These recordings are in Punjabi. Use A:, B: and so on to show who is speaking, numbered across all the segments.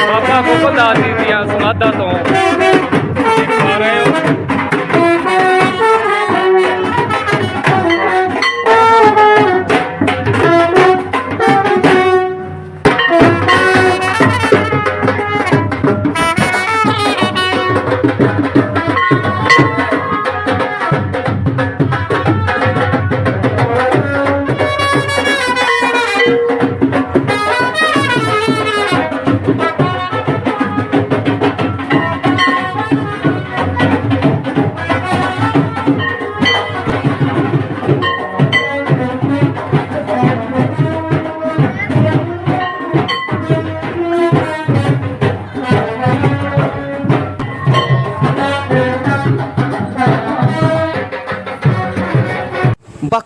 A: ਬਾਬਾ ਗੋਬਿੰਦਾਸ ਜੀ ਦੀਆਂ ਸਮਾਧਾਂ ਤੋਂ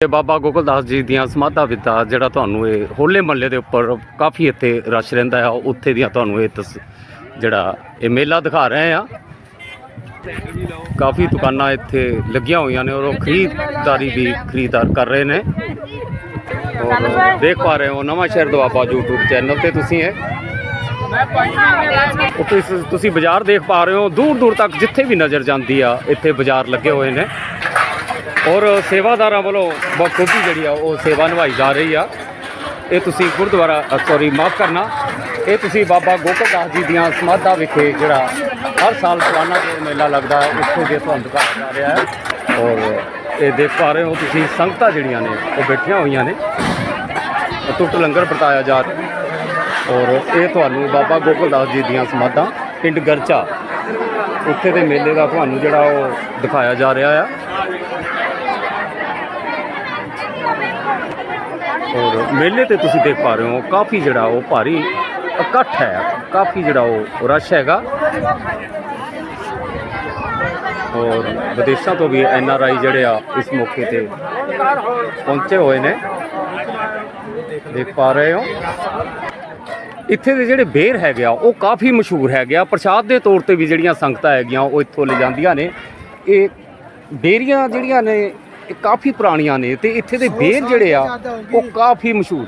A: ਤੇ ਬਾਬਾ ਗੋਕਲਦਾਸ ਜੀ ਦੀਆਂ ਸਮਾਧਾਂ ਵਿੱਚ ਜਿਹੜਾ ਤੁਹਾਨੂੰ ਇਹ ਹੋਲੇ ਮਹੱਲੇ ਦੇ ਉੱਪਰ ਕਾਫੀ ਇੱਥੇ ਰਸ਼ ਰਹਿੰਦਾ ਹੈ ਉੱਥੇ ਦੀਆਂ ਤੁਹਾਨੂੰ ਇਹ ਤਸ, ਜਿਹੜਾ ਇਹ ਮੇਲਾ ਦਿਖਾ ਰਹੇ ਆ। ਕਾਫੀ ਦੁਕਾਨਾਂ ਇੱਥੇ ਲੱਗੀਆਂ ਹੋਈਆਂ ਨੇ ਔਰ ਉਹ ਖਰੀਦਦਾਰੀ ਵੀ ਖਰੀਦਦਾਰ ਕਰ ਰਹੇ ਨੇ। ਔਰ ਦੇਖ ਪਾ ਰਹੇ ਹੋ ਨਵਾਂ ਸ਼ਹਿਰ ਦੁਆਬਾ YouTube ਚੈਨਲ ਤੇ ਤੁਸੀਂ ਇਹ। ਤੁਸੀਂ ਬਾਜ਼ਾਰ ਦੇਖ ਪਾ ਰਹੇ ਹੋ ਦੂਰ ਦੂਰ ਤੱਕ ਜਿੱਥੇ ਵੀ ਨਜ਼ਰ ਜਾਂਦੀ ਆ, ਇੱਥੇ ਬਾਜ਼ਾਰ ਲੱਗੇ ਹੋਏ ਨੇ। ਔਰ ਸੇਵਾਦਾਰਾਂ ਵੱਲੋਂ ਬਖੂਬੀ ਜਿਹੜੀ ਆ, ਉਹ ਸੇਵਾ ਨਿਭਾਈ ਜਾ ਰਹੀ ਆ। ਇਹ ਤੁਸੀਂ ਗੁਰਦੁਆਰਾ ਸੌਰੀ ਮਾਫ ਕਰਨਾ। ਇਹ ਤੁਸੀਂ ਬਾਬਾ ਗੋਕਲਦਾਸ ਜੀ ਦੀਆਂ ਸਮਾਧਾਂ ਵਿਖੇ ਜਿਹੜਾ ਹਰ ਸਾਲ ਸਾਲਾਨਾ ਜੋ ਮੇਲਾ ਲੱਗਦਾ ਹੈ, ਉੱਥੇ ਦੇ ਤੁਹਾਨੂੰ ਦਿਖਾਇਆ ਜਾ ਰਿਹਾ ਹੈ। ਔਰ ਇਹ ਦੇਖ ਪਾ ਰਹੇ ਹੋ ਤੁਸੀਂ, ਸੰਗਤਾਂ ਜਿਹੜੀਆਂ ਨੇ, ਉਹ ਬੈਠੀਆਂ ਹੋਈਆਂ ਨੇ। ਟੁੱਟ ਲੰਗਰ ਵਰਤਾਇਆ ਜਾ ਰਿਹਾ ਔਰ ਇਹ ਤੁਹਾਨੂੰ ਬਾਬਾ ਗੋਕਲਦਾਸ ਜੀ ਦੀਆਂ ਸਮਾਧਾਂ, ਪਿੰਡ ਗਰਚਾ, ਉੱਥੇ ਦੇ ਮੇਲੇ ਦਾ ਤੁਹਾਨੂੰ ਜਿਹੜਾ ਉਹ ਦਿਖਾਇਆ ਜਾ ਰਿਹਾ ਆ। ਔਰ ਮੇਲੇ ਤੇ ਤੁਸੀਂ ਦੇਖ ਪਾ ਰਹੇ ਹੋ, ਕਾਫੀ ਜਿਹੜਾ ਉਹ ਭਾਰੀ ਇਕੱਠ ਹੈ, ਕਾਫੀ ਜਿਹੜਾ ਉਹ ਰਸ਼ ਹੈਗਾ। ਔਰ ਵਿਦੇਸ਼ਾਂ ਤੋਂ ਵੀ ਐਨ ਆਰ ਆਈ ਜਿਹੜੇ ਆ ਇਸ ਮੌਕੇ ਤੇ ਪਹੁੰਚੇ ਹੋਏ ਨੇ। ਦੇਖ ਪਾ ਰਹੇ ਹੋ। ਇੱਥੇ ਦੇ ਜਿਹੜੇ ਬੇਰ ਹੈਗੇ ਆ, ਉਹ ਕਾਫੀ ਮਸ਼ਹੂਰ ਹੈਗੇ ਆ। ਪ੍ਰਸ਼ਾਦ ਦੇ ਤੌਰ ਤੇ ਵੀ ਜਿਹੜੀਆਂ ਸੰਗਤਾਂ ਹੈਗੀਆਂ, ਉਹ ਇੱਥੋਂ ਲੈ ਜਾਂਦੀਆਂ ਨੇ। ਇਹ ਬੇਰੀਆਂ ਜਿਹੜੀਆਂ ਨੇ ਇਹ ਕਾਫੀ ਪੁਰਾਣੀਆਂ ਨੇ ਤੇ ਇੱਥੇ ਦੇ ਬੇਰ ਜਿਹੜੇ ਆ ਉਹ ਕਾਫੀ ਮਸ਼ਹੂਰ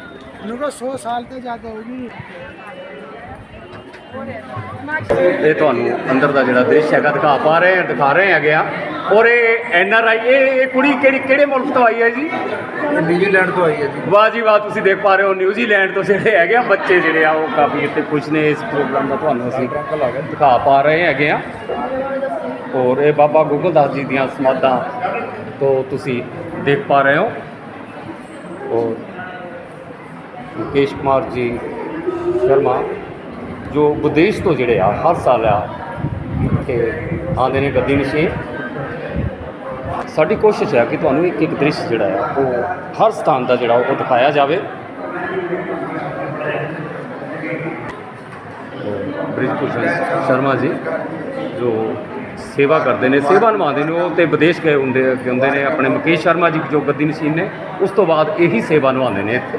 A: ਇਹ ਤੁਹਾਨੂੰ ਅੰਦਰ ਦਾ ਜਿਹੜਾ ਦ੍ਰਿਸ਼ ਹੈਗਾ ਦਿਖਾ ਪਾ ਰਹੇ ਹਾਂ ਦਿਖਾ ਰਹੇ ਹੈਗੇ ਆ। ਔਰ ਇਹ ਐਨ ਆਰ ਆਈ ਇਹ ਕੁੜੀ ਕਿਹੜੀ ਕਿਹੜੇ ਮੁਲਕ ਤੋਂ ਆਈ ਹੈ ਜੀ?
B: ਨਿਊਜ਼ੀਲੈਂਡ ਤੋਂ ਆਈ ਹੈ ਜੀ।
A: ਵਾਹ ਜੀ ਵਾਹ ਤੁਸੀਂ ਦੇਖ ਪਾ ਰਹੇ ਹੋ ਨਿਊਜ਼ੀਲੈਂਡ ਤੋਂ ਜਿਹੜੇ ਹੈਗੇ ਆ ਬੱਚੇ ਜਿਹੜੇ ਆ ਉਹ ਕਾਫੀ ਇੱਥੇ ਖੁਸ਼ ਨੇ ਇਸ ਪ੍ਰੋਗਰਾਮ ਦਾ ਤੁਹਾਨੂੰ ਅਸੀਂ ਦਿਖਾ ਪਾ ਰਹੇ ਹੈਗੇ ਆ। ਔਰ ਇਹ ਬਾਬਾ ਗੁਗਲਦਾਸ ਜੀ ਦੀਆਂ ਸਮਾਧਾਂ ਤੋਂ ਤੁਸੀਂ ਦੇਖ ਪਾ ਰਹੇ ਹੋ। ਔਰ ਮੁਕੇਸ਼ ਕੁਮਾਰ ਜੀ ਸ਼ਰਮਾ, ਜੋ ਵਿਦੇਸ਼ ਤੋਂ ਜਿਹੜੇ ਆ, ਹਰ ਸਾਲ ਆ, ਇੱਥੇ ਆਉਂਦੇ ਨੇ ਗੱਦੀ ਨਸ਼ੀਨ। ਸਾਡੀ ਕੋਸ਼ਿਸ਼ ਹੈ ਕਿ ਤੁਹਾਨੂੰ ਇੱਕ ਇੱਕ ਦ੍ਰਿਸ਼ ਜਿਹੜਾ ਆ, ਉਹ ਹਰ ਸਥਾਨ ਦਾ ਜਿਹੜਾ, ਉਹ ਦਿਖਾਇਆ ਜਾਵੇ। ਬ੍ਰਿਜ ਭੂਸ਼ਣ ਸ਼ਰਮਾ ਜੀ, ਜੋ ਸੇਵਾ ਕਰਦੇ ਨੇ, ਸੇਵਾ ਨਿਭਾਉਂਦੇ ਨੇ, ਉਹ ਤੇ ਵਿਦੇਸ਼ ਗਏ ਹੁੰਦੇ ਗਏ ਹੁੰਦੇ ਨੇ, ਆਪਣੇ ਮੁਕੇਸ਼ ਸ਼ਰਮਾ ਜੀ ਜੋ ਗੱਦੀ ਮਸ਼ੀਨ ਨੇ, ਉਸ ਤੋਂ ਬਾਅਦ ਇਹੀ ਸੇਵਾ ਨਿਭਾਉਂਦੇ ਨੇ ਇੱਥੇ।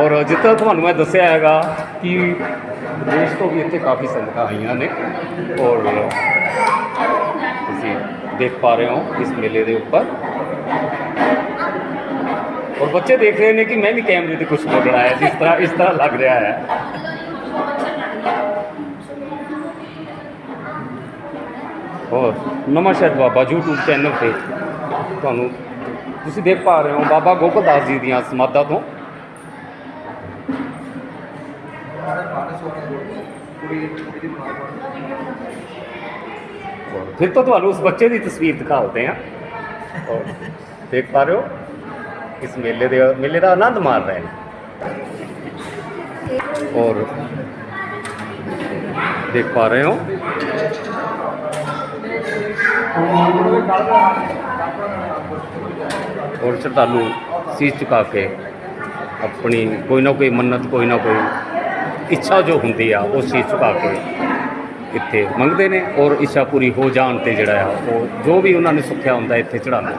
A: ਔਰ ਜਿੱਦਾਂ ਤੁਹਾਨੂੰ ਮੈਂ ਦੱਸਿਆ ਹੈਗਾ ਕਿ ਵਿਦੇਸ਼ ਤੋਂ ਵੀ ਇੱਥੇ ਕਾਫੀ ਸੰਗਤਾਂ ਆਈਆਂ ਨੇ, ਔਰ ਤੁਸੀਂ ਦੇਖ ਪਾ ਰਹੇ ਹੋ ਇਸ ਮੇਲੇ ਦੇ ਉੱਪਰ। ਔਰ ਬੱਚੇ ਦੇਖ ਰਹੇ ਨੇ ਕਿ ਮੈਂ ਵੀ ਕੈਮਰੇ ਤੇ ਕੁਝ ਬੋਲਣ ਆਇਆ ਜਿਸ ਤਰ੍ਹਾਂ ਇਸ ਤਰ੍ਹਾਂ ਲੱਗ ਰਿਹਾ ਹੈ ਔਰ ਨਮਸਕਾਰ ਬਾਬਾ YouTube ਚੈਨਲ ਤੇ ਤੁਹਾਨੂੰ ਤੁਸੀਂ ਦੇਖ ਪਾ ਰਹੇ ਹੋ ਬਾਬਾ ਗੋਪਾਲ ਦਾਸ ਜੀ ਦੀਆਂ ਸਮਾਧਾਂ ਤੋਂ ਫਿਰ ਤੋਂ ਤੁਹਾਨੂੰ ਉਸ ਬੱਚੇ ਦੀ ਤਸਵੀਰ ਦਿਖਾਉਂਦੇ ਆ ਔਰ ਦੇਖ ਪਾ ਰਹੇ ਹੋ ਇਸ ਮੇਲੇ ਦੇ, ਮੇਲੇ ਦਾ ਆਨੰਦ ਮਾਣ ਰਹੇ ਨੇ। ਔਰ ਦੇਖ ਪਾ ਰਹੇ ਹੋ। ਔਰ ਸ਼ਰਧਾਲੂ ਸੀਸ ਝੁਕਾ ਕੇ ਆਪਣੀ ਕੋਈ ਨਾ ਕੋਈ ਮੰਨਤ, ਕੋਈ ਨਾ ਕੋਈ ਇੱਛਾ ਜੋ ਹੁੰਦੀ ਆ, ਉਹ ਸੀਸ ਝੁਕਾ ਕੇ ਇੱਥੇ ਮੰਗਦੇ ਨੇ। ਔਰ ਇੱਛਾ ਪੂਰੀ ਹੋ ਜਾਣ ਤੇ ਜਿਹੜਾ ਆ, ਉਹ ਜੋ ਵੀ ਉਹਨਾਂ ਨੇ ਸੁੱਖਿਆ ਹੁੰਦਾ ਇੱਥੇ ਚੜਾਉਂਦੇ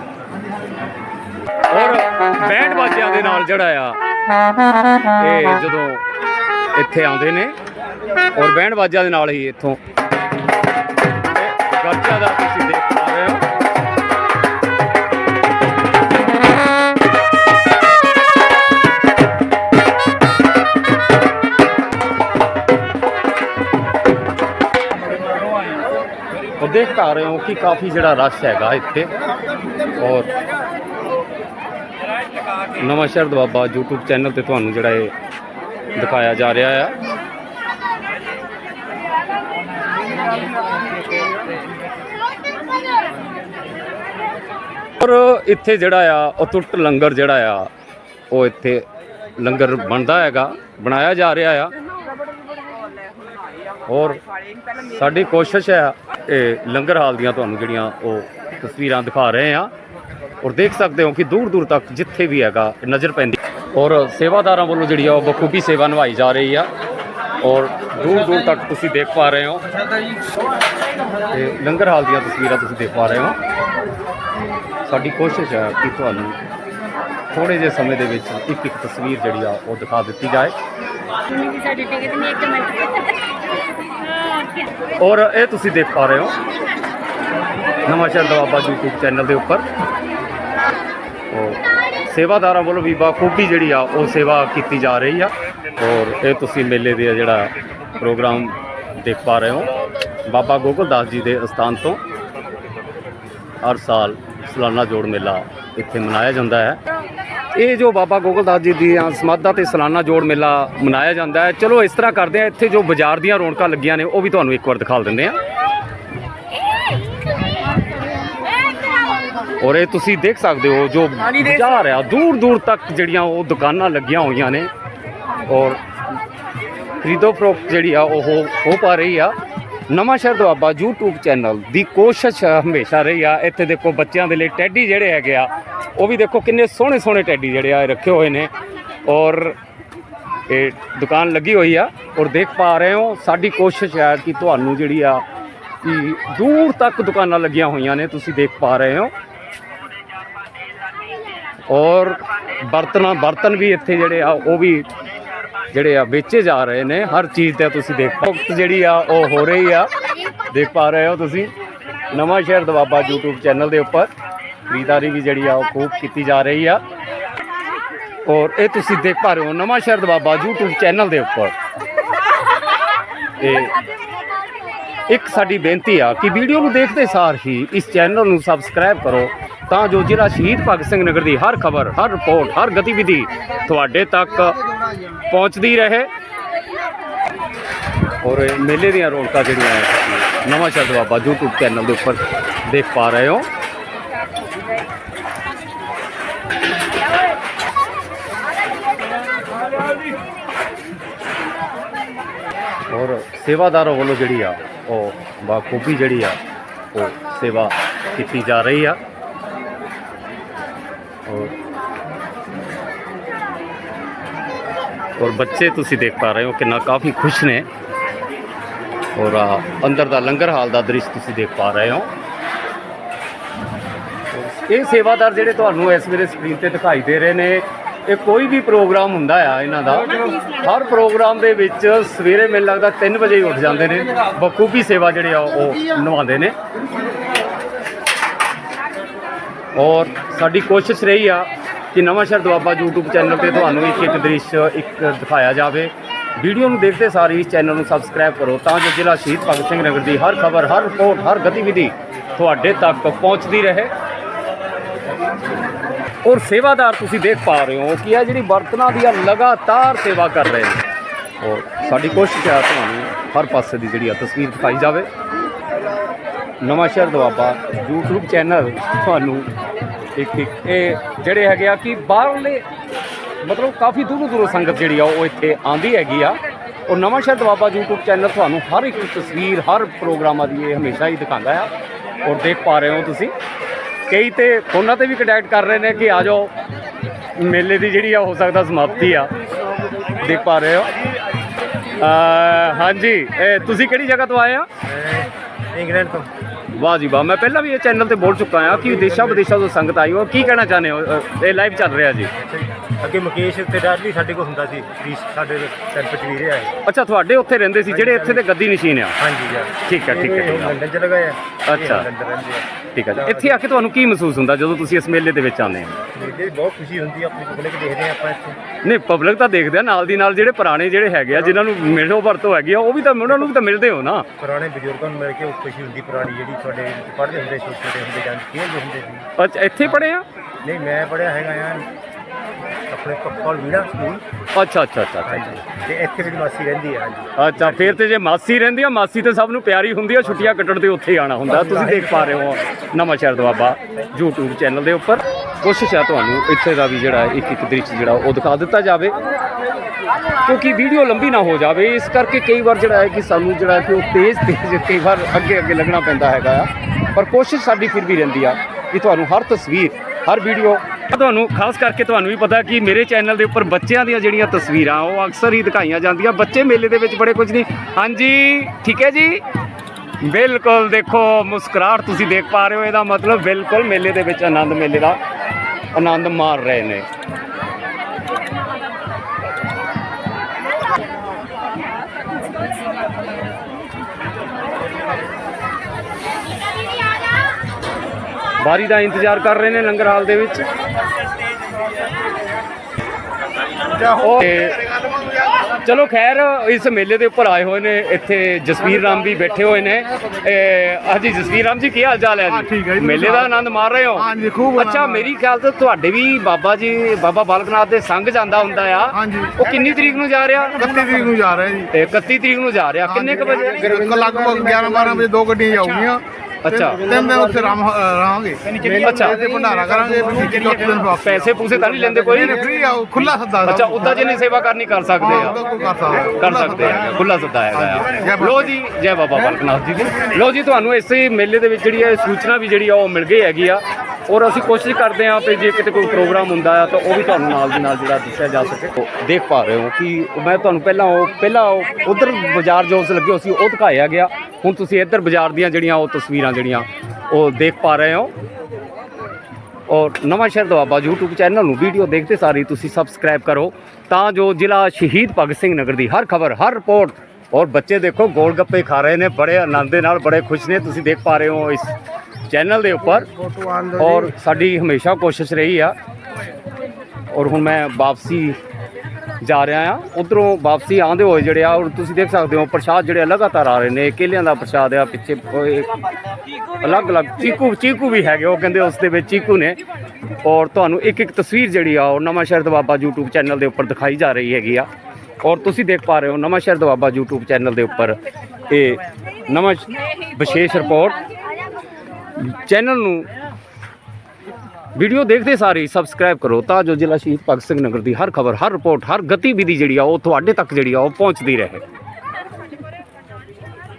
A: ਬੈਂਡ ਬਾਜਿਆਂ ਦੇ ਨਾਲ ਜਿਹੜਾ ਆ ਇਹ ਜਦੋਂ ਇੱਥੇ ਆਉਂਦੇ ਨੇ, ਔਰ ਬੈਂਡ ਬਾਜਿਆਂ ਦੇ ਨਾਲ ਹੀ ਇੱਥੋਂ ਗਰਜਾ ਦਾ ਤੁਸੀਂ ਦੇਖ ਪਾ ਰਹੇ ਹੋ। ਦੇਖ ਪਾ ਰਹੇ ਹੋ ਕਿ ਕਾਫੀ ਜਿਹੜਾ ਰਸ਼ ਹੈਗਾ ਇੱਥੇ। ਔਰ ਨਵਾਂ ਸ਼ਹਿਰ ਦਵਾਬਾ YouTube ਚੈਨਲ ਤੇ ਤੁਹਾਨੂੰ ਜਿਹੜਾ ਇਹ ਦਿਖਾਇਆ ਜਾ ਰਿਹਾ ਆ। ਔਰ ਇੱਥੇ ਜਿਹੜਾ ਆ ਅਟੁੱਟ ਲੰਗਰ ਜਿਹੜਾ ਆ, ਉਹ ਇੱਥੇ ਲੰਗਰ ਬਣਦਾ ਹੈਗਾ, ਬਣਾਇਆ ਜਾ ਰਿਹਾ ਆ। ਔਰ ਸਾਡੀ ਕੋਸ਼ਿਸ਼ ਹੈ ਇਹ ਲੰਗਰ ਹਾਲ ਦੀਆਂ ਤੁਹਾਨੂੰ ਜਿਹੜੀਆਂ ਉਹ ਤਸਵੀਰਾਂ ਦਿਖਾ ਰਹੇ ਆ। ਔਰ ਦੇਖ ਸਕਦੇ ਹੋ ਕਿ ਦੂਰ ਦੂਰ ਤੱਕ ਜਿੱਥੇ ਵੀ ਹੈਗਾ ਨਜ਼ਰ ਪੈਂਦੀ। ਔਰ ਸੇਵਾਦਾਰਾਂ ਵੱਲੋਂ ਜਿਹੜੀ ਆ ਉਹ ਬਖੂਬੀ ਸੇਵਾ ਨਿਭਾਈ ਜਾ ਰਹੀ ਆ। ਔਰ ਦੂਰ ਦੂਰ ਤੱਕ ਤੁਸੀਂ ਦੇਖ ਪਾ ਰਹੇ ਹੋ। ਤੇ ਲੰਗਰ ਹਾਲ ਦੀਆਂ ਤਸਵੀਰਾਂ ਤੁਸੀਂ ਦੇਖ ਪਾ ਰਹੇ ਹੋ। ਸਾਡੀ ਕੋਸ਼ਿਸ਼ ਹੈ ਕਿ ਤੁਹਾਨੂੰ ਥੋੜੇ ਜਿਹੇ ਸਮੇਂ ਦੇ ਵਿੱਚ ਇੱਕ ਇੱਕ ਤਸਵੀਰ ਜਿਹੜੀ ਆ ਉਹ ਦਿਖਾ ਦਿੱਤੀ ਜਾਏ। ਔਰ ਇਹ ਤੁਸੀਂ ਦੇਖ ਪਾ ਰਹੇ ਹੋ ਨਵਾਂ ਸ਼ਹਿਰ ਦਵਾਬਾ YouTube ਚੈਨਲ ਦੇ ਉੱਪਰ। ਸੇਵਾਦਾਰਾਂ ਵੱਲੋਂ ਵੀ ਬਾਖੂਬੀ ਜਿਹੜੀ ਆ ਉਹ ਸੇਵਾ ਕੀਤੀ ਜਾ ਰਹੀ ਆ। ਔਰ ਇਹ ਤੁਸੀਂ ਮੇਲੇ ਦੇ ਜਿਹੜਾ ਪ੍ਰੋਗਰਾਮ ਦੇਖ ਪਾ ਰਹੇ ਹੋ। ਬਾਬਾ ਗੋਕਲਦਾਸ ਜੀ ਦੇ ਅਸਥਾਨ ਤੋਂ ਹਰ ਸਾਲ ਸਲਾਨਾ ਜੋੜ ਮੇਲਾ ਇੱਥੇ ਮਨਾਇਆ ਜਾਂਦਾ ਹੈ। ਇਹ ਜੋ ਬਾਬਾ ਗੋਕਲਦਾਸ ਜੀ ਦੀਆਂ ਸਮਾਧਾਂ ਤੇ ਸਲਾਨਾ ਜੋੜ ਮੇਲਾ ਮਨਾਇਆ ਜਾਂਦਾ ਹੈ। ਚਲੋ ਇਸ ਤਰ੍ਹਾਂ ਕਰਦੇ ਆ ਇੱਥੇ ਜੋ ਬਾਜ਼ਾਰ ਦੀਆਂ ਰੌਣਕਾਂ ਲੱਗੀਆਂ ਨੇ, ਉਹ ਵੀ ਤੁਹਾਨੂੰ ਇੱਕ ਵਾਰ ਦਿਖਾ ਦਿੰਦੇ ਆ ਔਰ ਇਹ ਤੁਸੀਂ ਦੇਖ ਸਕਦੇ ਹੋ ਜੋ ਬਾਜ਼ਾਰ ਆ ਦੂਰ ਦੂਰ ਤੱਕ ਜਿਹੜੀਆਂ ਉਹ ਦੁਕਾਨਾਂ ਲੱਗੀਆਂ ਹੋਈਆਂ ਨੇ। ਔਰ ਖਰੀਦੋ ਫਰੋਖਤ ਜਿਹੜੀ ਆ ਉਹ ਹੋ- ਪਾ ਰਹੀ ਆ। ਨਵਾਂ ਸ਼ਹਿਰ ਦੁਆਬਾ YouTube ਚੈਨਲ ਦੀ ਕੋਸ਼ਿਸ਼ ਹਮੇਸ਼ਾ ਰਹੀ ਆ। ਇੱਥੇ ਦੇਖੋ ਬੱਚਿਆਂ ਦੇ ਲਈ ਟੈਡੀ ਜਿਹੜੇ ਹੈਗੇ ਆ ਉਹ ਵੀ ਦੇਖੋ ਕਿੰਨੇ ਸੋਹਣੇ ਸੋਹਣੇ ਟੈਡੀ ਜਿਹੜੇ ਆ ਰੱਖੇ ਹੋਏ ਨੇ। ਔਰ ਇਹ ਦੁਕਾਨ ਲੱਗੀ ਹੋਈ ਆ। ਔਰ ਦੇਖ ਪਾ ਰਹੇ ਹੋ ਸਾਡੀ ਕੋਸ਼ਿਸ਼ ਹੈ ਕਿ ਤੁਹਾਨੂੰ ਜਿਹੜੀ ਆ ਕਿ ਦੂਰ ਤੱਕ ਦੁਕਾਨਾਂ ਲੱਗੀਆਂ ਹੋਈਆਂ ਨੇ ਤੁਸੀਂ ਦੇਖ ਪਾ ਰਹੇ ਹੋ। ਔਰ ਬਰਤਨਾਂ, ਬਰਤਨ ਵੀ ਇੱਥੇ ਜਿਹੜੇ ਆ, ਉਹ ਵੀ ਜਿਹੜੇ ਆ, ਵੇਚੇ ਜਾ ਰਹੇ ਨੇ। ਹਰ ਚੀਜ਼ ਤੇ ਤੁਸੀਂ ਦੇਖ ਭੁਗਤ ਜਿਹੜੀ ਆ, ਉਹ ਹੋ ਰਹੀ ਆ। ਦੇਖ ਪਾ ਰਹੇ ਹੋ ਤੁਸੀਂ। ਨਵਾਂ ਸ਼ਹਿਰ ਦਵਾਬਾ YouTube ਚੈਨਲ ਦੇ ਉੱਪਰ। ਖਰੀਦਦਾਰੀ ਵੀ ਜਿਹੜੀ ਆ, ਉਹ ਖੂਬ ਕੀਤੀ ਜਾ ਰਹੀ ਆ। ਔਰ ਇਹ ਤੁਸੀਂ ਦੇਖ ਪਾ ਰਹੇ ਹੋ ਨਵਾਂ ਸ਼ਹਿਰ ਦਵਾਬਾ YouTube ਚੈਨਲ ਦੇ ਉੱਪਰ। ਇਹ ਇੱਕ ਸਾਡੀ ਬੇਨਤੀ ਆ ਕਿ ਵੀਡੀਓ ਨੂੰ ਦੇਖਦੇ ਸਾਰ ਹੀ ਇਸ ਚੈਨਲ ਨੂੰ ਸਬਸਕ੍ਰਾਈਬ ਕਰੋ, ਤਾਂ ਜੋ ਜ਼ਿਲ੍ਹਾ ਸ਼ਹੀਦ ਭਗਤ ਸਿੰਘ ਨਗਰ ਦੀ ਹਰ ਖਬਰ, ਹਰ ਰਿਪੋਰਟ, ਹਰ ਗਤੀਵਿਧੀ ਤੁਹਾਡੇ ਤੱਕ ਪਹੁੰਚਦੀ ਰਹੇ। ਔਰ ਮੇਲੇ ਦੀਆਂ ਰੌਣਕਾਂ ਜਿਹੜੀਆਂ ਨਵਾਂ ਸ਼ਹਿਰ ਬਾਬਾ YouTube ਚੈਨਲ ਦੇ ਉੱਪਰ ਦੇਖ ਪਾ ਰਹੇ ਹੋ। ਔਰ ਸੇਵਾਦਾਰਾਂ ਵੱਲੋਂ ਜਿਹੜੀ ਆ, ਉਹ ਬਾਖੂਬੀ ਜਿਹੜੀ ਆ, ਉਹ ਸੇਵਾ ਕੀਤੀ ਜਾ ਰਹੀ ਆ। ਔਰ ਔਰ ਬੱਚੇ ਤੁਸੀਂ ਦੇਖ ਪਾ ਰਹੇ ਹੋ ਕਿੰਨਾ ਕਾਫੀ ਖੁਸ਼ ਨੇ। ਔਰ ਅੰਦਰ ਦਾ ਲੰਗਰ ਹਾਲ ਦਾ ਦ੍ਰਿਸ਼ ਤੁਸੀਂ ਦੇਖ ਪਾ ਰਹੇ ਹੋ। ਇਹ ਸੇਵਾਦਾਰ ਜਿਹੜੇ ਤੁਹਾਨੂੰ ਇਸ ਵੇਲੇ ਸਕਰੀਨ ਤੇ ਦਿਖਾਈ ਦੇ ਰਹੇ ਨੇ ਇਹ ਕੋਈ ਵੀ ਪ੍ਰੋਗਰਾਮ ਹੁੰਦਾ ਆ ਇਹਨਾਂ ਦਾ, ਹਰ ਪ੍ਰੋਗਰਾਮ ਦੇ ਵਿੱਚ ਸਵੇਰੇ ਮੈਨੂੰ ਲੱਗਦਾ 3 ਵਜੇ ਹੀ ਉੱਠ ਜਾਂਦੇ ਨੇ, ਬਖੂਬੀ ਸੇਵਾ ਜਿਹੜੇ ਆ ਉਹ ਨਿਭਾਉਂਦੇ ਨੇ। ਔਰ ਸਾਡੀ ਕੋਸ਼ਿਸ਼ ਰਹੀ ਆ ਕਿ ਨਵਾਂ ਸ਼ਹਿਰ ਦੁਆਬਾ YouTube ਚੈਨਲ ਤੇ ਤੁਹਾਨੂੰ ਇੱਕ ਇੱਕ ਦ੍ਰਿਸ਼ ਇੱਕ ਦਿਖਾਇਆ ਜਾਵੇ। ਵੀਡੀਓ ਨੂੰ ਦੇਖਦੇ ਸਾਰੇ ਇਸ ਚੈਨਲ ਨੂੰ ਸਬਸਕ੍ਰਾਈਬ ਕਰੋ ਤਾਂ ਜੋ ਜ਼ਿਲ੍ਹਾ ਸ਼ਹੀਦ ਭਗਤ ਸਿੰਘ ਨਗਰ ਦੀ ਹਰ ਖਬਰ, ਹਰ ਰਿਪੋਰਟ, ਹਰ ਗਤੀਵਿਧੀ ਤੁਹਾਡੇ ਤੱਕ ਪਹੁੰਚਦੀ ਰਹੇ। ਔਰ ਸੇਵਾਦਾਰ ਤੁਸੀਂ ਦੇਖ ਪਾ ਰਹੇ ਹੋ ਕਿ ਇਹ ਜਿਹੜੀ ਬਰਤਨਾਂ ਦੀ ਆ ਲਗਾਤਾਰ ਸੇਵਾ ਕਰ ਰਹੇ ਨੇ। ਔਰ ਸਾਡੀ ਕੋਸ਼ਿਸ਼ ਹੈ ਤੁਹਾਨੂੰ ਹਰ ਪਾਸੇ ਦੀ ਜਿਹੜੀ ਆ ਤਸਵੀਰ ਦਿਖਾਈ ਜਾਵੇ। ਨਵਾਂ ਸ਼ਹਿਰ ਦੁਆਬਾ YouTube ਚੈਨਲ ਤੁਹਾਨੂੰ ਇੱਕ ਇੱਕ ਇਹ ਜਿਹੜੇ ਹੈਗੇ ਆ ਕਿ ਬਾਹਰਲੇ ਮਤਲਬ ਕਾਫੀ ਦੂਰੋਂ ਦੂਰੋਂ ਸੰਗਤ ਜਿਹੜੀ ਆ ਉਹ ਇੱਥੇ ਆਂਦੀ ਹੈਗੀ ਆ। ਔਰ ਨਵਾਂ ਸ਼ਹਿਰ ਦੁਆਬਾ YouTube ਚੈਨਲ ਤੁਹਾਨੂੰ ਹਰ ਇੱਕ ਤਸਵੀਰ, ਹਰ ਪ੍ਰੋਗਰਾਮਾਂ ਦੀ ਇਹ ਹਮੇਸ਼ਾ ਹੀ ਦਿਖਾਉਂਦਾ ਆ। ਔਰ ਦੇਖ ਪਾ ਰਹੇ ਹੋ ਤੁਸੀਂ। ਕਈ ਤੇ ਉਹਨਾਂ ਤੇ ਵੀ ਕੰਟੈਕਟ ਕਰ ਰਹੇ ਨੇ ਕਿ ਆ ਜਾਓ। ਮੇਲੇ ਦੀ ਜਿਹੜੀ ਆ ਹੋ ਸਕਦਾ ਸਮਾਪਤੀ ਆ। ਦੇਖ ਪਾ ਰਹੇ ਹੋ। ਹਾਂਜੀ ਤੁਸੀਂ ਕਿਹੜੀ ਜਗ੍ਹਾ ਤੋਂ ਆਏ ਆ?
B: ਇੰਗਲੈਂਡ ਤੋਂ।
A: ਵਾਹ ਜੀ ਵਾਹ। ਮੈਂ ਪਹਿਲਾਂ ਵੀ ਇਹ ਚੈਨਲ ਤੇ ਬੋਲ ਚੁੱਕਾ ਆ ਕਿ ਦੇਸ਼ਾਂ ਵਿਦੇਸ਼ਾਂ ਤੋਂ ਸੰਗਤ ਆਈ ਹੋ। ਕੀ ਕਹਿਣਾ ਚਾਹੁੰਦੇ ਹੋ? ਇਹ ਲਾਈਵ ਚੱਲ ਰਿਹਾ ਜੀ।
B: ਅੱਗੇ ਮੁਕੇਸ਼ ਤੇ ਡਾਰਲੀ ਸਾਡੇ ਕੋਲ ਹੁੰਦਾ ਸੀ ਵੀ ਸਾਡੇ ਸੈਂਪਰ ਚ ਵੀ ਰਿਹਾ ਹੈ।
A: ਅੱਛਾ ਤੁਹਾਡੇ ਉੱਥੇ ਰਹਿੰਦੇ ਸੀ ਜਿਹੜੇ ਇੱਥੇ ਤੇ ਗੱਦੀ ਨਸ਼ੀਨ ਆ?
B: ਹਾਂਜੀ ਯਾਰ
A: ਠੀਕ ਹੈ ਠੀਕ ਹੈ ਠੀਕ ਹੈ।
B: ਲੰਡਨ ਚ ਲਗਾਏ ਆ।
A: ਅੱਛਾ।
B: ਲੰਡਨ ਰਹਿੰਦੇ ਆ।
A: ਠੀਕ ਹੈ ਜੀ। ਇੱਥੇ ਆ ਕੇ ਤੁਹਾਨੂੰ ਕੀ ਮਹਿਸੂਸ ਹੁੰਦਾ ਜਦੋਂ ਤੁਸੀਂ ਇਸ ਮੇਲੇ ਦੇ ਵਿੱਚ ਆਉਂਦੇ ਹੋ?
B: ਮੇਲੇ ਦੀ ਬਹੁਤ ਖੁਸ਼ੀ ਹੁੰਦੀ ਆ ਆਪਣੀ ਪਬਲਿਕ ਦੇਖਦੇ ਆ ਆਪਾਂ ਇੱਥੇ।
A: ਨਹੀਂ ਪਬਲਿਕ ਤਾਂ ਦੇਖਦੇ ਆ। ਨਾਲ ਦੀ ਨਾਲ ਜਿਹੜੇ ਪੁਰਾਣੇ ਜਿਹੜੇ ਹੈਗੇ ਆ ਜਿਨ੍ਹਾਂ ਨੂੰ ਮਿਲੋ ਵਰਤੋਂ ਹੈਗੀ ਆ ਉਹ ਵੀ ਤਾਂ ਉਹਨਾਂ ਨੂੰ ਵੀ ਤਾਂ ਮਿਲਦੇ ਹੋ ਨਾ।
B: ਪੁਰਾਣੇ ਬਜ਼ੁਰਗਾਂ ਨੂੰ ਮਿਲ ਕੇ ਉਹ ਖੁਸ਼ੀ ਹੁੰਦੀ ਪੁਰਾਣੀ ਜਿਹੜੀ ਤੁਹਾਡੇ ਵਿੱਚ ਪੜ੍ਹਦੇ ਹੁੰਦੇ ਛੋਟੇ ਛੋਟੇ ਹੁੰਦੇ ਜਾਂ ਖੇਡਦੇ ਹੁੰਦੇ ਸੀ।
A: ਅੱਛਾ ਇੱਥੇ ਪੜ੍ਹੇ ਆ?
B: ਨਹੀਂ ਮੈਂ ਪੜ੍ਹਿਆ ਹੈਗਾ ਆ ਆਪਣੇ ਪੱਪਲ ਵੀੜਾ ਸਕੂਲ।
A: ਅੱਛਾ ਅੱਛਾ ਅੱਛਾ
B: ਤੇ ਇੱਥੇ ਮੇਰੀ ਮਾਸੀ ਰਹਿੰਦੀ ਆ ਹਾਂਜੀ।
A: ਅੱਛਾ ਫਿਰ ਤੇ ਜੇ ਮਾਸੀ ਰਹਿੰਦੀ ਆ ਮਾਸੀ ਤੇ ਸਭ ਨੂੰ ਪਿਆਰੀ ਹੁੰਦੀ ਆ ਛੁੱਟੀਆਂ ਕੱਟਣ ਤੇ ਉੱਥੇ ਆਣਾ ਹੁੰਦਾ। ਤੁਸੀਂ ਦੇਖ ਪਾ ਰਹੇ ਹੋ ਨਵਾਂ ਸ਼ਹਿਰ ਦਵਾਬਾ YouTube ਚੈਨਲ ਦੇ ਉੱਪਰ। ਕੋਸ਼ਿਸ਼ ਆ ਤੁਹਾਨੂੰ ਇੱਥੇ ਦਾ ਵੀ ਜਿਹੜਾ ਇੱਕ ਇੱਕ ਦ੍ਰਿਸ਼ ਜਿਹੜਾ ਉਹ ਦਿਖਾ ਦਿੱਤਾ ਜਾਵੇ। ਕਿਉਂਕਿ ਵੀਡੀਓ ਲੰਬੀ ਨਾ ਹੋ ਜਾਵੇ, ਇਸ ਕਰਕੇ ਕਈ ਵਾਰ ਜਿਹੜਾ ਹੈ ਕਿ ਸਾਨੂੰ ਜਿਹੜਾ ਕਿ ਉਹ ਤੇਜ਼ ਤੇਜ਼ ਕਈ ਵਾਰ ਅੱਗੇ ਅੱਗੇ ਲੱਗਣਾ ਪੈਂਦਾ ਹੈਗਾ ਆ। ਪਰ ਕੋਸ਼ਿਸ਼ ਸਾਡੀ ਫਿਰ ਵੀ ਰਹਿੰਦੀ ਆ ਕਿ ਤੁਹਾਨੂੰ ਹਰ ਤਸਵੀਰ, ਹਰ ਵੀਡੀਓ ਤੁਹਾਨੂੰ ਖਾਸ ਕਰਕੇ ਤੁਹਾਨੂੰ ਵੀ ਪਤਾ ਕਿ ਮੇਰੇ ਚੈਨਲ ਦੇ ਉੱਪਰ ਬੱਚਿਆਂ ਦੀਆਂ ਜਿਹੜੀਆਂ ਤਸਵੀਰਾਂ, ਉਹ ਅਕਸਰ ਹੀ ਦਿਖਾਈਆਂ ਜਾਂਦੀਆਂ। ਬੱਚੇ ਮੇਲੇ ਦੇ ਵਿੱਚ ਬੜੇ ਕੁਝ ਨਹੀਂ। ਹਾਂਜੀ, ਠੀਕ ਹੈ ਜੀ? ਬਿਲਕੁਲ ਦੇਖੋ, ਮੁਸਕਰਾਹਟ ਤੁਸੀਂ ਦੇਖ ਪਾ ਰਹੇ ਹੋ, ਇਹਦਾ ਮਤਲਬ ਬਿਲਕੁਲ ਮੇਲੇ ਦੇ ਵਿੱਚ ਆਨੰਦ ਮੇਲੇ ਦਾ ਆਨੰਦ ਮਾਰ ਰਹੇ ਨੇ। ਬਾਰੀ ਦਾ ਇੰਤਜ਼ਾਰ ਕਰ ਰਹੇ ਨੇ ਲੰਗਰ ਹਾਲ ਦੇ ਵਿੱਚ। ਚਲੋ ਖੈਰ ਇਸ ਮੇਲੇ ਦੇ ਉੱਪਰ ਆਏ ਹੋਏ ਨੇ ਇੱਥੇ ਜਸਵੀਰ ਰਾਮ ਵੀ ਬੈਠੇ ਹੋਏ ਨੇ। ਹਾਂਜੀ ਜਸਵੀਰ ਰਾਮ ਜੀ ਕੀ ਹਾਲ ਚਾਲ ਹੈ
C: ਜੀ,
A: ਮੇਲੇ ਦਾ ਆਨੰਦ ਮਾਰ ਰਹੇ ਹੋ?
C: ਹਾਂਜੀ, ਖੂਬ
A: ਅੱਛਾ
C: ਮਾਰ-
A: ਖਿਆਲ ਤੋਂ ਤੁਹਾਡੇ ਵੀ ਬਾਬਾ ਜੀ ਬਾਬਾ ਬਾਲਕਨਾਥ ਦੇ ਸੰਗ ਜਾਂਦਾ ਹੁੰਦਾ ਆ। ਉਹ ਕਿੰਨੀ ਤਰੀਕ ਨੂੰ ਜਾ ਰਿਹਾ?
C: 31 ਤਰੀਕ ਨੂੰ ਜਾ ਰਹੇ ਜੀ।
A: ਤੇ 31 ਤਰੀਕ ਨੂੰ ਜਾ ਰਿਹਾ। ਕਿੰਨੇ ਕੁ ਵਜੇ?
C: ਲਗਭਗ 11 12 ਵਜੇ ਦੋ ਗੱਡੀਆਂ ਜਾਊਗੀਆਂ।
A: ਅੱਛਾ।
C: ਤਿੰਨ ਤਿੰਨ ਦਿਨ ਉੱਥੇ ਰਾਮ ਰਹਾਂਗੇ।
A: ਅੱਛਾ।
C: ਤੇ ਭੰਡਾਰਾ ਕਰਾਂਗੇ ਫਿਰ ਚੌਥੇ ਦਿਨ ਵਾਪਸ
A: ਪੈਸੇ ਪੂਸੇ ਤਾਂ ਨਹੀਂ ਲੈਂਦੇ ਕੋਈ?
C: ਫ੍ਰੀ ਆ ਖੁੱਲਾ ਸੱਦਾ
A: ਅੱਛਾ ਉੱਦਾਂ ਜਿਹਨੇ ਸੇਵਾ ਕਰਨੀ ਕਰ ਸਕਦੇ ਆ।
C: ਕਰ ਸਕਦਾ
A: ਕਰ ਸਕਦੇ ਆ ਖੁੱਲਾ ਸੱਦਾ ਹੈਗਾ। ਲੋ ਜੀ ਜੈ ਬਾਬਾ ਬਾਲਕਨਾਥ ਜੀ ਦੀ। ਲੋ ਜੀ ਤੁਹਾਨੂੰ ਇਸੇ ਮੇਲੇ ਦੇ ਵਿੱਚ ਜਿਹੜੀ ਹੈ ਸੂਚਨਾ ਵੀ ਜਿਹੜੀ ਆ ਉਹ ਮਿਲ ਗਈ ਹੈਗੀ ਆ। ਔਰ ਅਸੀਂ ਕੋਸ਼ਿਸ਼ ਕਰਦੇ ਹਾਂ ਕਿ ਜੇ ਕਿਤੇ ਕੋਈ ਪ੍ਰੋਗਰਾਮ ਹੁੰਦਾ ਆ ਤਾਂ ਉਹ ਵੀ ਤੁਹਾਨੂੰ ਨਾਲ ਦੀ ਨਾਲ ਜਿਹੜਾ ਦੱਸਿਆ ਜਾ ਸਕੇ। ਉਹ ਦੇਖ ਪਾ ਰਹੇ ਹੋ ਕਿ ਮੈਂ ਤੁਹਾਨੂੰ ਪਹਿਲਾਂ ਉਹ ਪਹਿਲਾਂ ਉਧਰ ਬਾਜ਼ਾਰ ਜੋ ਉਸ ਲੱਗੇ ਹੋਏ ਸੀ, ਉਹ ਦਿਖਾਇਆ ਗਿਆ। ਹੁਣ ਤੁਸੀਂ ਇੱਧਰ ਬਾਜ਼ਾਰ ਦੀਆਂ ਜਿਹੜੀਆਂ ਉਹ ਤਸਵੀਰਾਂ ਜਿਹੜੀਆਂ, ਉਹ ਦੇਖ ਪਾ ਰਹੇ ਹੋ। ਔਰ ਨਵਾਂ ਸ਼ਹਿਰ ਦਵਾਬਾ YouTube ਚੈਨਲ ਨੂੰ ਵੀਡੀਓ ਦੇਖਦੇ ਸਾਰੀ ਤੁਸੀਂ ਸਬਸਕ੍ਰਾਈਬ ਕਰੋ। ਤਾਂ ਜੋ ਜ਼ਿਲ੍ਹਾ ਸ਼ਹੀਦ ਭਗਤ ਸਿੰਘ ਨਗਰ ਦੀ ਹਰ ਖਬਰ, ਹਰ ਰਿਪੋਰਟ ਔਰ ਬੱਚੇ ਦੇਖੋ, ਗੋਲ ਗੱਪੇ ਖਾ ਰਹੇ ਨੇ, ਬੜੇ ਆਨੰਦ ਦੇ ਨਾਲ, ਬੜੇ ਖੁਸ਼ ਨੇ। ਤੁਸੀਂ ਦੇਖ ਪਾ ਰਹੇ ਹੋ ਇਸ ਚੈਨਲ ਦੇ ਉੱਪਰ ਔਰ ਸਾਡੀ ਹਮੇਸ਼ਾ ਕੋਸ਼ਿਸ਼ ਰਹੀ ਆ। ਔਰ ਹੁਣ ਮੈਂ ਵਾਪਸੀ ਜਾ ਰਿਹਾ ਆ। ਉਧਰੋਂ ਵਾਪਸੀ ਆਉਂਦੇ ਹੋਏ ਜਿਹੜੇ ਆ ਔਰ ਤੁਸੀਂ ਦੇਖ ਸਕਦੇ ਹੋ, ਪ੍ਰਸ਼ਾਦ ਜਿਹੜੇ ਆ ਲਗਾਤਾਰ ਆ ਰਹੇ ਨੇ। ਕੇਲਿਆਂ ਦਾ ਪ੍ਰਸ਼ਾਦ ਆ, ਪਿੱਛੇ ਅਲੱਗ-ਅਲੱਗ ਚੀਕੂ ਚੀਕੂ ਵੀ ਹੈਗੇ, ਉਹ ਕਹਿੰਦੇ ਉਸ ਦੇ ਵਿੱਚ ਚੀਕੂ ਨੇ। ਔਰ ਤੁਹਾਨੂੰ ਇੱਕ ਇੱਕ ਤਸਵੀਰ ਜਿਹੜੀ ਆ, ਉਹ ਨਵਾਂ ਸ਼ਹਿਰ ਦਵਾਬਾ YouTube ਚੈਨਲ ਦੇ ਉੱਪਰ ਦਿਖਾਈ ਜਾ ਰਹੀ ਹੈਗੀ ਆ। ਔਰ ਤੁਸੀਂ ਦੇਖ ਪਾ ਰਹੇ ਹੋ ਨਵਾਂ ਸ਼ਹਿਰ ਦਵਾਬਾ YouTube ਚੈਨਲ ਦੇ ਉੱਪਰ ਇਹ ਨਵਾਂ ਵਿਸ਼ੇਸ਼ ਰਿਪੋਰਟ ਚੈਨਲ ਨੂੰ ਵੀਡੀਓ ਦੇਖਦੇ ਸਾਰੇ ਸਬਸਕ੍ਰਾਈਬ ਕਰੋ ਤਾਂ ਜੋ ਜ਼ਿਲ੍ਹਾ ਸ਼ਹੀਦ ਭਗਤ ਸਿੰਘ ਨਗਰ ਦੀ ਹਰ ਖਬਰ, ਹਰ ਰਿਪੋਰਟ ਹਰ ਗਤੀਵਿਧੀ ਜਿਹੜੀ ਆ ਉਹ ਤੁਹਾਡੇ ਤੱਕ ਜਿਹੜੀ ਆ ਉਹ ਪਹੁੰਚਦੀ ਰਹੇ।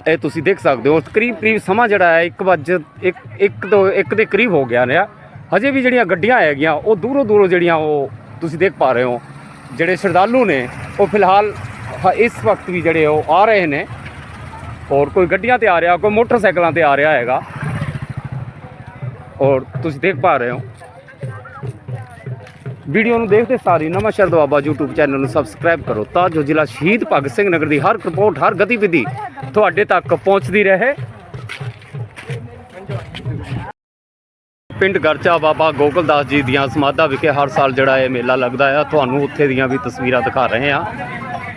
A: ਇਹ ਤੁਸੀਂ ਦੇਖ ਸਕਦੇ ਹੋ, ਕਰੀਬ ਕਰੀਬ ਸਮਾਂ ਜਿਹੜਾ ਹੈ 1 ਵਜ, ਇੱਕ ਇੱਕ ਤੋਂ ਇੱਕ ਦੇ ਕਰੀਬ ਹੋ ਗਿਆ ਨੇ ਹਜੇ ਵੀ ਜਿਹੜੀਆਂ ਗੱਡੀਆਂ ਹੈਗੀਆਂ, ਉਹ ਦੂਰੋਂ ਦੂਰੋਂ ਜਿਹੜੀਆਂ ਉਹ ਤੁਸੀਂ ਦੇਖ ਪਾ ਰਹੇ ਹੋ, ਜਿਹੜੇ ਸ਼ਰਧਾਲੂ ਨੇ, ਉਹ ਫਿਲਹਾਲ ਹ- ਇਸ ਵਕਤ ਵੀ ਜਿਹੜੇ ਉਹ ਆ ਰਹੇ ਨੇ। ਔਰ ਕੋਈ ਗੱਡੀਆਂ ਤੇ ਆ ਰਿਹਾ, ਕੋਈ ਮੋਟਰਸਾਈਕਲਾਂ ਤੇ ਆ ਰਿਹਾ ਹੈਗਾ। ਔਰ ਤੁਸੀਂ ਦੇਖ ਪਾ ਰਹੇ ਹੋ। ਵੀਡੀਓ ਨੂੰ ਦੇਖਦੇ ਸਾਰੀ ਨਵਾਂ ਸ਼ਰਦ ਬਾਬਾ YouTube ਚੈਨਲ ਨੂੰ ਸਬਸਕ੍ਰਾਈਬ ਕਰੋ ਤਾਂ ਜੋ ਜ਼ਿਲ੍ਹਾ ਸ਼ਹੀਦ ਭਗਤ ਸਿੰਘ ਨਗਰ ਦੀ ਹਰ ਰਿਪੋਰਟ, ਹਰ ਗਤੀਵਿਧੀ ਤੁਹਾਡੇ ਤੱਕ ਪਹੁੰਚਦੀ ਰਹੇ। ਪਿੰਡ ਗਰਚਾ ਬਾਬਾ ਗੋਕਲਦਾਸ ਜੀ ਦੀਆਂ ਸਮਾਧਾਂ ਵਿਖੇ ਹਰ ਸਾਲ ਜਿਹੜਾ ਇਹ ਮੇਲਾ ਲੱਗਦਾ ਆ। ਤੁਹਾਨੂੰ ਉੱਥੇ ਦੀਆਂ ਵੀ ਤਸਵੀਰਾਂ ਦਿਖਾ ਰਹੇ ਆ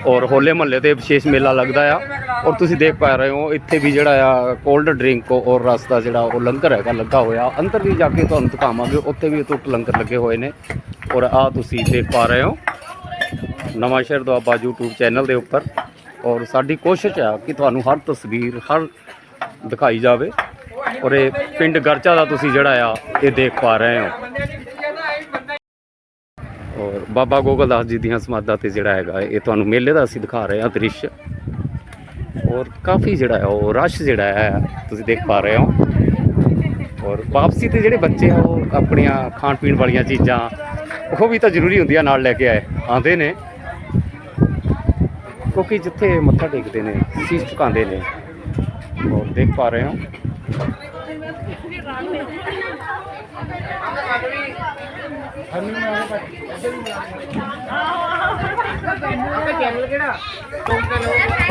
A: ਔਰ ਹੋਲੇ ਮਹੱਲੇ ਤੇ ਵਿਸ਼ੇਸ਼ ਮੇਲਾ ਲੱਗਦਾ ਆ। ਔਰ ਤੁਸੀਂ ਦੇਖ ਪਾ ਰਹੇ ਹੋ, ਇੱਥੇ ਵੀ ਜਿਹੜਾ ਆ ਕੋਲਡ ਡਰਿੰਕ ਔਰ ਰਸ ਦਾ ਜਿਹੜਾ ਉਹ ਲੰਗਰ ਹੈਗਾ, ਲੱਗਾ ਹੋਇਆ। ਅੰਦਰ ਵੀ ਜਾ ਕੇ ਤੁਹਾਨੂੰ ਦਿਖਾਵਾਂਗੇ, ਉੱਥੇ ਵੀ ਟੁੱਟ ਲੰਗਰ ਲੱਗੇ ਹੋਏ ਨੇ। ਔਰ ਆ ਤੁਸੀਂ ਦੇਖ ਪਾ ਰਹੇ ਹੋ, ਨਵਾਂ ਸ਼ਹਿਰ ਦੁਆਬਾ YouTube ਚੈਨਲ ਦੇ ਉੱਪਰ। ਔਰ ਸਾਡੀ ਕੋਸ਼ਿਸ਼ ਆ ਕਿ ਤੁਹਾਨੂੰ ਹਰ ਤਸਵੀਰ, ਹਰ ਦਿਖਾਈ ਜਾਵੇ। ਔਰ ਇਹ ਪਿੰਡ ਗਰਚਾ ਦਾ ਤੁਸੀਂ ਜਿਹੜਾ ਆ, ਇਹ ਦੇਖ ਪਾ ਰਹੇ ਹੋ। ਔਰ ਬਾਬਾ ਗੋਗਲਦਾਸ ਜੀ ਦੀਆਂ ਸਮਾਧਾਂ ਤੇ ਜਿਹੜਾ ਹੈਗਾ, ਇਹ ਤੁਹਾਨੂੰ ਮੇਲੇ ਦਾ ਅਸੀਂ ਦਿਖਾ ਰਹੇ ਹਾਂ ਦ੍ਰਿਸ਼। ਔਰ ਕਾਫੀ ਜਿਹੜਾ ਹੈ, ਉਹ ਰਸ਼ ਜਿਹੜਾ ਹੈ, ਤੁਸੀਂ ਦੇਖ ਪਾ ਰਹੇ ਹੋ। ਔਰ ਵਾਪਸੀ ਤੇ ਜਿਹੜੇ ਬੱਚੇ ਆ, ਉਹ ਆਪਣੀਆਂ ਖਾਣ ਪੀਣ ਵਾਲੀਆਂ ਚੀਜ਼ਾਂ, ਉਹ ਵੀ ਤਾਂ ਜ਼ਰੂਰੀ ਹੁੰਦੀਆਂ ਨਾਲ ਲੈ ਕੇ ਆਏ, ਆਉਂਦੇ ਨੇ। ਕਿਉਂਕਿ ਜਿੱਥੇ ਮੱਥਾ ਟੇਕਦੇ ਨੇ, ਸੀਸ ਝੁਕਾਉਂਦੇ ਨੇ ਔਰ ਦੇਖ ਪਾ ਰਹੇ ਹੋ।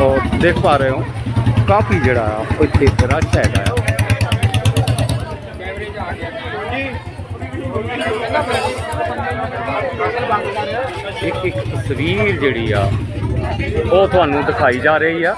A: ਔਰ ਦੇਖ ਪਾ ਰਹੇ ਹੋ। ਕਾਫੀ ਜਿਹੜਾ ਆ, ਉਹ ਇੱਥੇ ਰਸ਼ ਹੈਗਾ ਆ। ਇੱਕ ਇੱਕ ਤਸਵੀਰ ਜਿਹੜੀ ਆ ਉਹ ਤੁਹਾਨੂੰ ਦਿਖਾਈ ਜਾ ਰਹੀ ਆ।